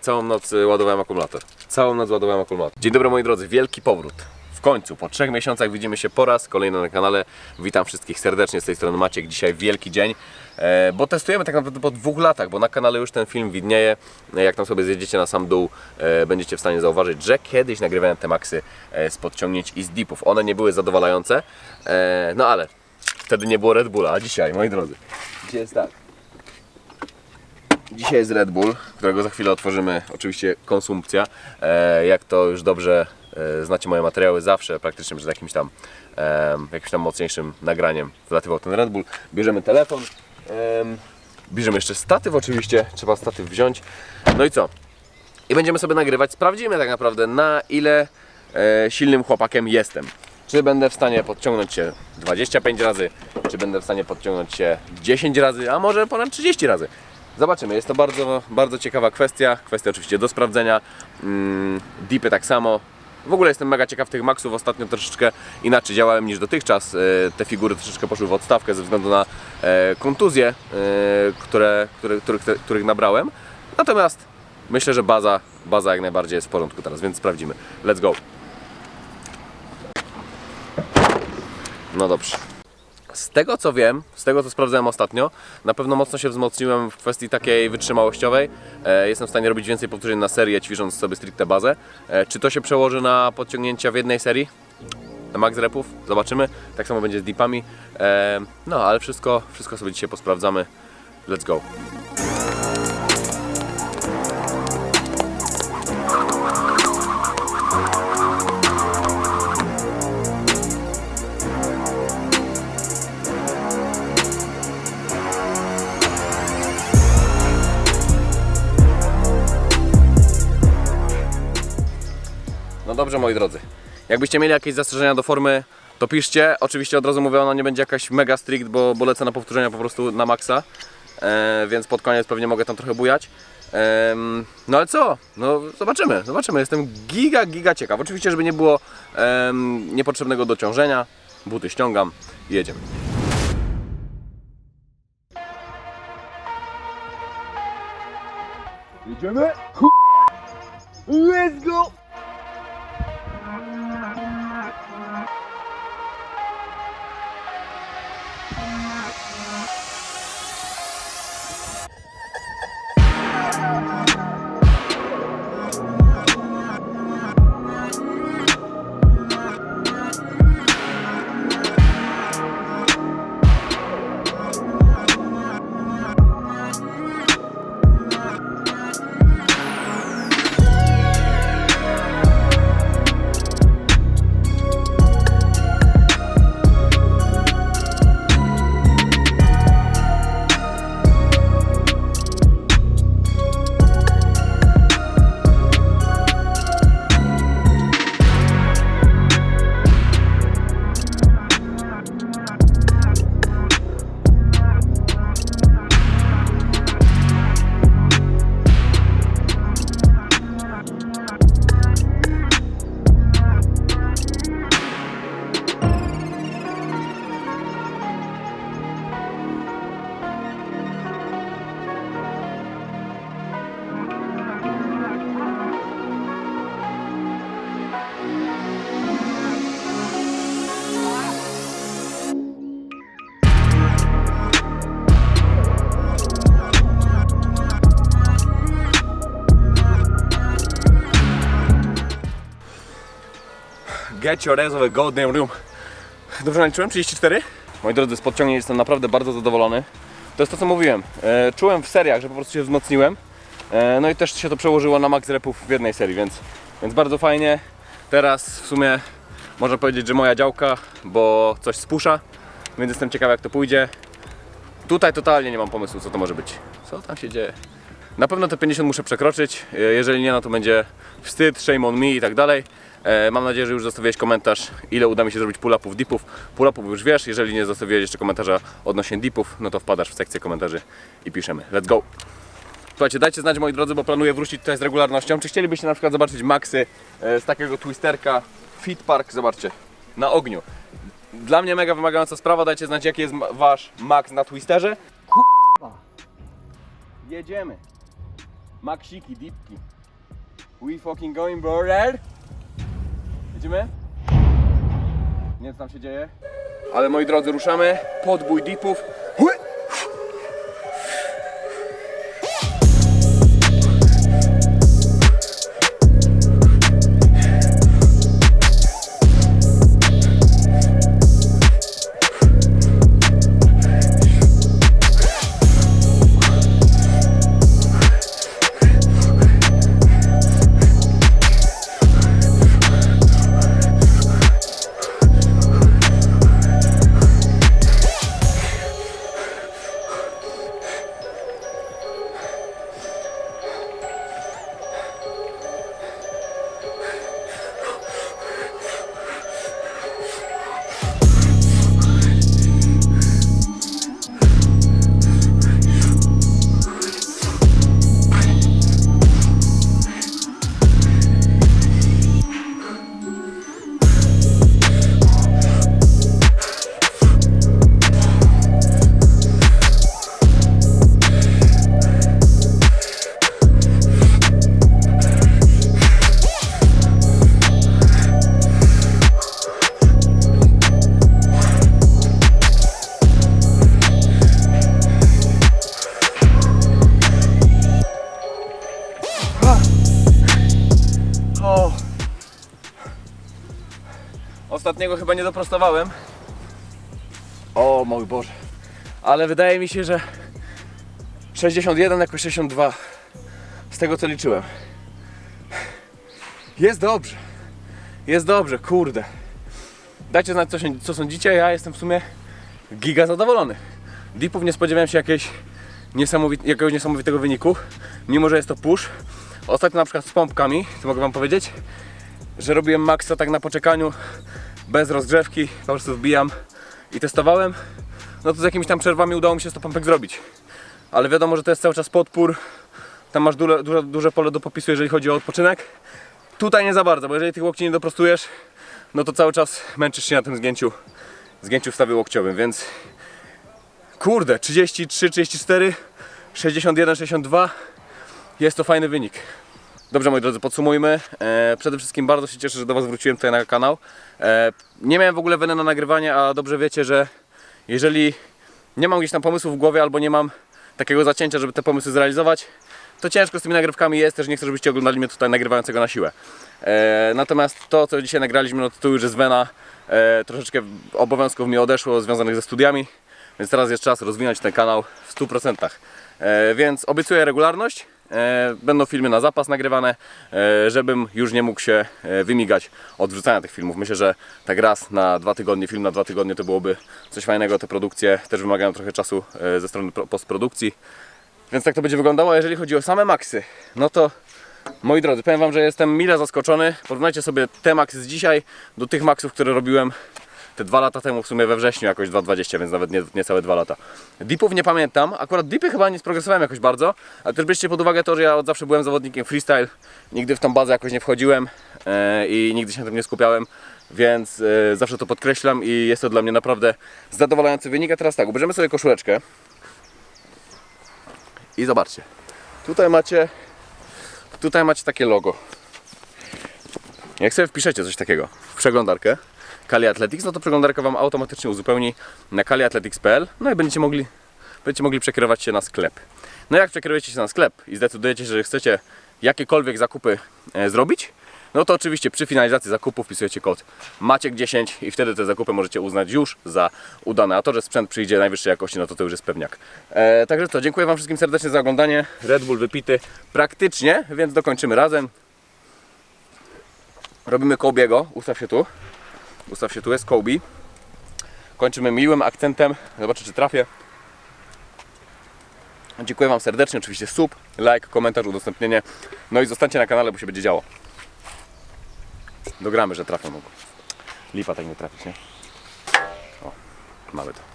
Całą noc y, ładowałem akumulator. Całą noc ładowałem akumulator. Dzień dobry moi drodzy, wielki powrót. W końcu, po trzech miesiącach widzimy się po raz kolejny na kanale. Witam wszystkich serdecznie, z tej strony Maciek. Dzisiaj wielki dzień, e, bo testujemy tak naprawdę po dwóch latach, bo na kanale już ten film widnieje. Jak tam sobie zjedziecie na sam dół, e, będziecie w stanie zauważyć, że kiedyś nagrywałem te maksy e, z podciągnięć i z dipów. One nie były zadowalające, no ale wtedy nie było Red Bulla, a dzisiaj, moi drodzy, dzisiaj jest tak. Dzisiaj jest Red Bull, którego za chwilę otworzymy. Oczywiście konsumpcja. E, jak to już dobrze e, znacie moje materiały, zawsze praktycznie przed jakimś tam, e, jakimś tam mocniejszym nagraniem wlatywał ten Red Bull. Bierzemy telefon, bierzemy jeszcze statyw oczywiście, trzeba statyw wziąć. No i co? I będziemy sobie nagrywać. Sprawdzimy tak naprawdę na ile silnym chłopakiem jestem. Czy będę w stanie podciągnąć się 25 razy, czy będę w stanie podciągnąć się 10 razy, a może ponad 30 razy. Zobaczymy, jest to bardzo, bardzo ciekawa kwestia. Kwestia oczywiście do sprawdzenia. Mm, Dipy tak samo. W ogóle jestem mega ciekaw tych maksów. Ostatnio troszeczkę inaczej działałem niż dotychczas. E, Te figury troszeczkę poszły w odstawkę ze względu na e, kontuzje, e, które, które, których, których nabrałem. Natomiast myślę, że baza, baza jak najbardziej jest w porządku teraz, więc sprawdzimy. Let's go. No dobrze. Z tego co wiem, z tego co sprawdzałem ostatnio, na pewno mocno się wzmocniłem w kwestii takiej wytrzymałościowej. E, jestem w stanie robić więcej powtórzeń na serię, ćwicząc sobie stricte bazę. E, czy to się przełoży na podciągnięcia w jednej serii? Na max repów? Zobaczymy. Tak samo będzie z dipami. E, no ale wszystko, wszystko sobie dzisiaj posprawdzamy. Let's go. Dobrze moi drodzy. Jakbyście mieli jakieś zastrzeżenia do formy, to piszcie. Oczywiście od razu mówię, ona nie będzie jakaś mega strict, bo, bo lecę na powtórzenia po prostu na maksa. E, więc pod koniec pewnie mogę tam trochę bujać. Em, no ale co? No zobaczymy, zobaczymy. Jestem giga, giga ciekaw. Oczywiście, żeby nie było em, niepotrzebnego dociążenia. Buty ściągam i jedziemy. Jedziemy? Let's go! Get your ass of a goddamn room. Dobrze naliczyłem? 34? Moi drodzy, z podciągnięć jestem naprawdę bardzo zadowolony. To jest to, co mówiłem. E, czułem w seriach, że po prostu się wzmocniłem. E, no i też się to przełożyło na max repów w jednej serii, więc, więc bardzo fajnie. Teraz w sumie można powiedzieć, że moja działka, bo coś spusza, więc jestem ciekaw jak to pójdzie. Tutaj totalnie nie mam pomysłu, co to może być. Co tam się dzieje? Na pewno te 50 muszę przekroczyć. E, Jeżeli nie, no to będzie wstyd, shame on me i tak dalej. E, Mam nadzieję, że już zostawiłeś komentarz, ile uda mi się zrobić pull-upów, dipów. Pull-upów już wiesz, jeżeli nie zostawiłeś jeszcze komentarza odnośnie dipów, no to wpadasz w sekcję komentarzy i piszemy. Let's go! Słuchajcie, dajcie znać moi drodzy, bo planuję wrócić tutaj z regularnością. Czy chcielibyście na przykład zobaczyć maksy e, z takiego twisterka Fit Park, zobaczcie, na ogniu. Dla mnie mega wymagająca sprawa, dajcie znać jaki jest wasz max na twisterze. Jedziemy. Maksiki, dipki. We fucking going, brother. Jedziemy? Nie co tam się dzieje. Ale moi drodzy, ruszamy. Podbój dipów. Hui! Ostatniego chyba nie doprostowałem. O mój Boże. Ale wydaje mi się, że 61 jako 62 z tego co liczyłem. Jest dobrze. Jest dobrze, kurde. Dajcie znać co, się, co sądzicie, ja jestem w sumie giga zadowolony. Deepów nie spodziewałem się jakiejś niesamowit, jakiegoś niesamowitego wyniku, mimo że jest to push. Ostatnio na przykład z pompkami, to mogę Wam powiedzieć, że robiłem maksa tak na poczekaniu, bez rozgrzewki, po prostu wbijam i testowałem. No to z jakimiś tam przerwami udało mi się 100 pompek zrobić. Ale wiadomo, że to jest cały czas podpór, tam masz duże, duże, duże pole do popisu, jeżeli chodzi o odpoczynek. Tutaj nie za bardzo, bo jeżeli tych łokci nie doprostujesz, no to cały czas męczysz się na tym zgięciu, zgięciu w stawie łokciowym, więc kurde, 33, 34, 61, 62 jest to fajny wynik. Dobrze moi drodzy, podsumujmy. E, przede wszystkim bardzo się cieszę, że do Was wróciłem tutaj na kanał. E, nie miałem w ogóle weny na nagrywanie, a dobrze wiecie, że jeżeli nie mam gdzieś tam pomysłów w głowie albo nie mam takiego zacięcia, żeby te pomysły zrealizować, to ciężko z tymi nagrywkami jest, też nie chcę, żebyście oglądali mnie tutaj nagrywającego na siłę. E, natomiast to, co dzisiaj nagraliśmy, no to tu już jest wena. E, troszeczkę obowiązków mi odeszło związanych ze studiami, więc teraz jest czas rozwinąć ten kanał w 100%. E, więc obiecuję regularność. E, będą filmy na zapas nagrywane, e, żebym już nie mógł się e, wymigać od wrzucania tych filmów. Myślę, że tak raz na dwa tygodnie, film na dwa tygodnie to byłoby coś fajnego. Te produkcje też wymagają trochę czasu ze strony pro- postprodukcji. Więc tak to będzie wyglądało. A jeżeli chodzi o same maksy, no to moi drodzy, powiem Wam, że jestem mile zaskoczony. Porównajcie sobie te maksy z dzisiaj do tych maksów, które robiłem te dwa lata temu, w sumie we wrześniu, jakoś 2,20, więc nawet nie, niecałe dwa lata. Dipów nie pamiętam, akurat dipy chyba nie sprogresowałem jakoś bardzo, ale też bierzcie pod uwagę to, że ja od zawsze byłem zawodnikiem freestyle, nigdy w tą bazę jakoś nie wchodziłem e, i nigdy się na tym nie skupiałem, więc e, zawsze to podkreślam i jest to dla mnie naprawdę zadowalający wynik. A teraz tak, ubierzemy sobie koszuleczkę i zobaczcie, tutaj macie, tutaj macie takie logo. Jak sobie wpiszecie coś takiego w przeglądarkę Kali Athletics, no to przeglądarka Wam automatycznie uzupełni na kaliathletics.pl no i będziecie mogli, będziecie mogli przekierować się na sklep. No jak przekierujecie się na sklep i zdecydujecie, że chcecie jakiekolwiek zakupy e, zrobić, no to oczywiście przy finalizacji zakupu wpisujecie kod Maciek10 i wtedy te zakupy możecie uznać już za udane. A to, że sprzęt przyjdzie najwyższej jakości, no to to już jest pewniak. E, także to, dziękuję Wam wszystkim serdecznie za oglądanie. Red Bull wypity praktycznie, więc dokończymy razem. Robimy Kobiego, ustaw się tu. Ustaw się tu, jest Kobe. Kończymy miłym akcentem. Zobaczę, czy trafię. Dziękuję Wam serdecznie. Oczywiście sub, like, komentarz, udostępnienie. No i zostańcie na kanale, bo się będzie działo. Dogramy, że trafię mogą. Lipa tak nie trafić, nie? O, mamy to.